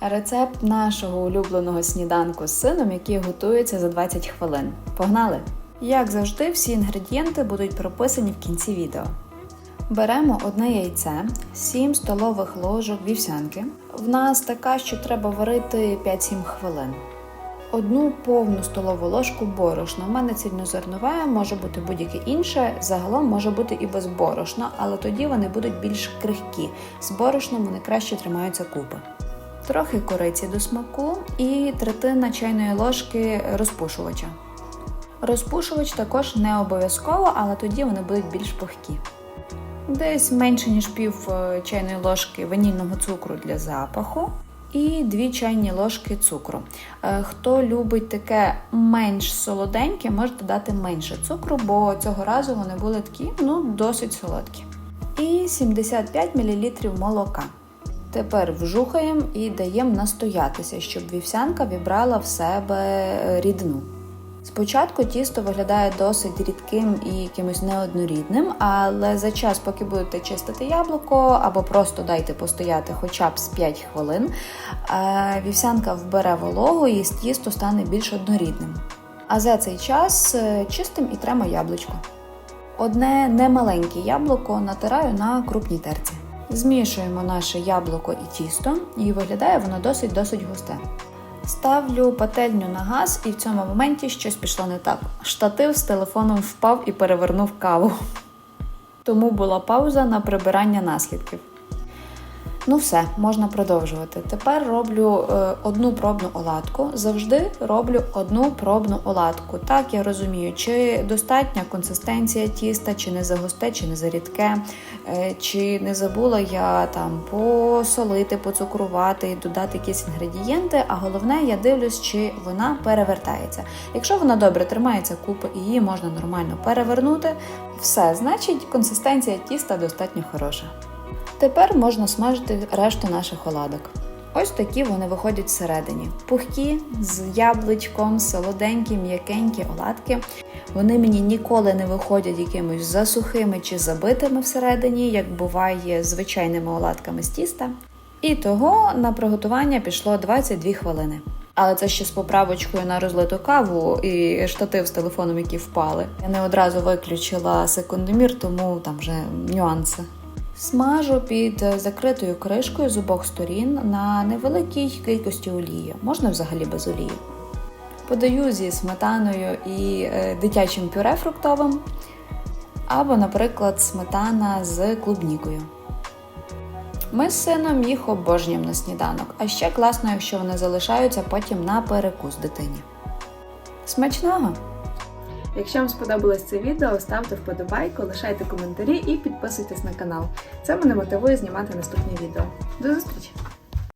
Рецепт нашого улюбленого сніданку з сином, який готується за 20 хвилин. Погнали! Як завжди, всі інгредієнти будуть прописані в кінці відео. Беремо одне яйце, 7 столових ложок вівсянки. В нас така, що треба варити 5-7 хвилин. Одну повну столову ложку борошна. У мене цільнозернове, може бути будь-яке інше. Загалом може бути і без борошна, але тоді вони будуть більш крихкі. З борошном вони краще тримаються купи. Трохи кориці до смаку і третина чайної ложки розпушувача. Розпушувач також не обов'язково, але тоді вони будуть більш пухкі. Десь менше ніж пів е, чайної ложки ванільного цукру для запаху і 2 чайні ложки цукру. Е, Хто любить таке менш солоденьке, може додати менше цукру, бо цього разу вони були такі ну, досить солодкі. І 75 мл молока. Тепер вжухаємо і даємо настоятися, щоб вівсянка вібрала в себе е, рідину. Спочатку тісто виглядає досить рідким і якимось неоднорідним, але за час, поки будете чистити яблуко, або просто дайте постояти хоча б з 5 хвилин, е, вівсянка вбере вологу і тісто стане більш однорідним. А за цей час е, чистим і тремо яблучко. Одне немаленьке яблуко натираю на крупній терці. Змішуємо наше яблуко і тісто, і виглядає воно досить-досить густе. Ставлю пательню на газ, і в цьому моменті щось пішло не так. Штатив з телефоном впав і перевернув каву. Тому була пауза на прибирання наслідків. Ну все, можна продовжувати. Тепер роблю е, одну пробну оладку. Завжди роблю одну пробну оладку. Так я розумію, чи достатня консистенція тіста, чи не загусте, чи не зарідке, е, чи не забула я там посолити, поцукрувати додати якісь інгредієнти. А головне, я дивлюсь, чи вона перевертається. Якщо вона добре тримається купи і її можна нормально перевернути, все, значить консистенція тіста достатньо хороша. Тепер можна смажити решту наших оладок. Ось такі вони виходять всередині. Пухкі, з яблучком, солоденькі, м'якенькі оладки. Вони мені ніколи не виходять якимось засухими чи забитими всередині, як буває звичайними оладками з тіста. І того на приготування пішло 22 хвилини. Але це ще з поправочкою на розлиту каву і штатив з телефоном, які впали. Я не одразу виключила секундомір, тому там вже нюанси. Смажу під закритою кришкою з обох сторін на невеликій кількості олії, можна взагалі без олії. Подаю зі сметаною і е, дитячим пюре фруктовим, або, наприклад, сметана з клубнікою. Ми з сином їх обожнюємо на сніданок, а ще класно, якщо вони залишаються потім на перекус дитині. Смачного! Якщо вам сподобалось це відео, ставте вподобайку, лишайте коментарі і підписуйтесь на канал. Це мене мотивує знімати наступні відео. До зустрічі!